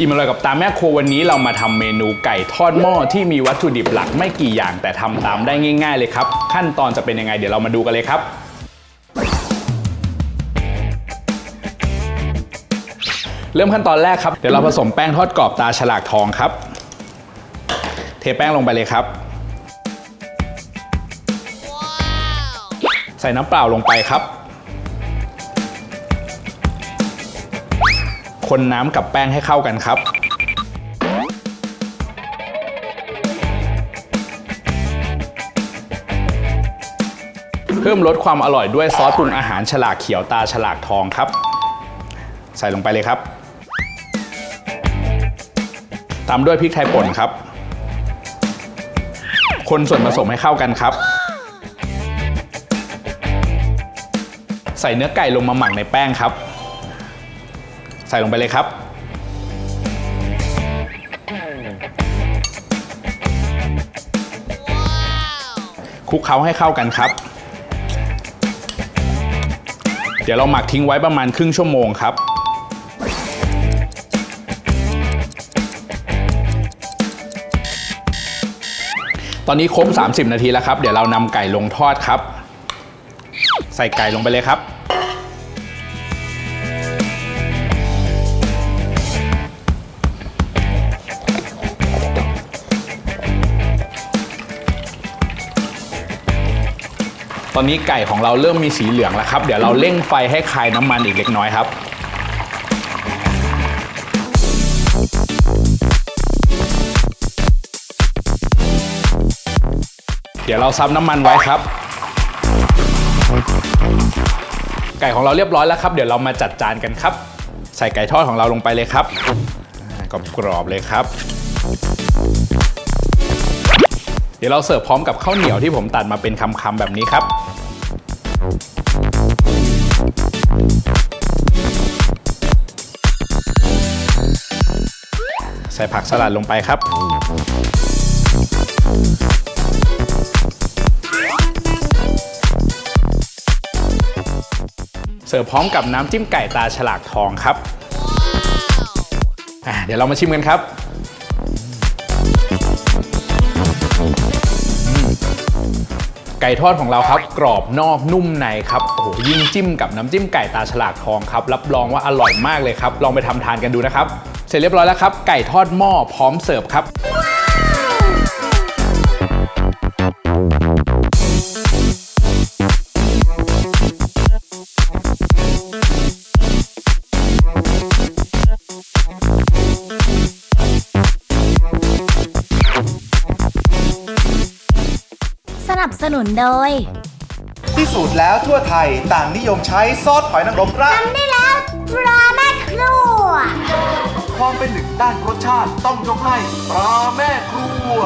อิ่มอร่อยกับตามแม่ครัววันนี้เรามาทำเมนูไก่ทอดหม้อที่มีวัตถุดิบหลักไม่กี่อย่าง แต่ทำตามได้ง่าย ๆ เลยครับ ขั้นตอนจะเป็นยังไงเดี๋ยวเรามาดูกันเลยครับ เริ่มขั้นตอนแรกครับ เดี๋ยวเราผสมแป้งทอดกรอบตาฉลากทองครับ เทแป้งลงไปเลยครับ ใส่น้ำเปล่าลงไปครับ คนน้ำกับแป้งให้เข้ากันครับเพิ่มลดความอร่อยด้วยซอสปรุงอาหารฉลากเขียวตาฉลากทองครับ ใส่ลงไปเลยครับ ตามด้วยพริกไทยป่นครับ คนส่วนผสมให้เข้ากันครับ ใส่เนื้อไก่ลงมาหมักในแป้งครับ ใส่ลงไปเลยครับ คลุกเคล้าให้เข้ากันครับ เดี๋ยวเราหมักทิ้งไว้ประมาณครึ่งชั่วโมงครับตอนนี้ครบ 30 นาทีแล้วครับ เดี๋ยวเรานำไก่ลงทอดครับ ใส่ไก่ลงไปเลยครับ อนนี้ไก่ของเราเริ่มมีสีเหลืองแล้วครับ เดี๋ยวเราเร่งไฟให้คายน้ำมันอีกเล็กน้อยครับ เดี๋ยวเราซับน้ำมันไว้ครับ ไก่ของเราเรียบร้อยแล้วครับ เดี๋ยวเรามาจัดจานกันครับ ใส่ไก่ทอดของเราลงไปเลยครับกรอบๆเลยครับ เดี๋ยวเราเสิร์ฟพร้อมกับข้าวเหนียวที่ผมตัดมาเป็นคำๆแบบนี้ครับใส่ผักสลัดลงไปครับ เสิร์ฟพร้อมกับน้ำจิ้มไก่ตาฉลากทองครับ เดี๋ยวเรามาชิมกันครับ ไก่ทอดของเราครับ กรอบนอกนุ่มในครับโอ้โหยิ่งจิ้มกับน้ำจิ้มไก่ตาฉลากทองครับ รับรองว่าอร่อยมากเลยครับ ลองไปทำทานกันดูนะครับ เสร็จเรียบร้อยแล้วครับ ไก่ทอดหม้อพร้อมเสิร์ฟครับสนับ สนุนโดย ที่สุดแล้วทั่วไทยต่างนิยมใช้ซอสหอยนางรมราดทำได้แล้วปลาแม่ครัว ความเป็นหนึ่งด้านรสชาติต้องยกให้ปลาแม่ครัว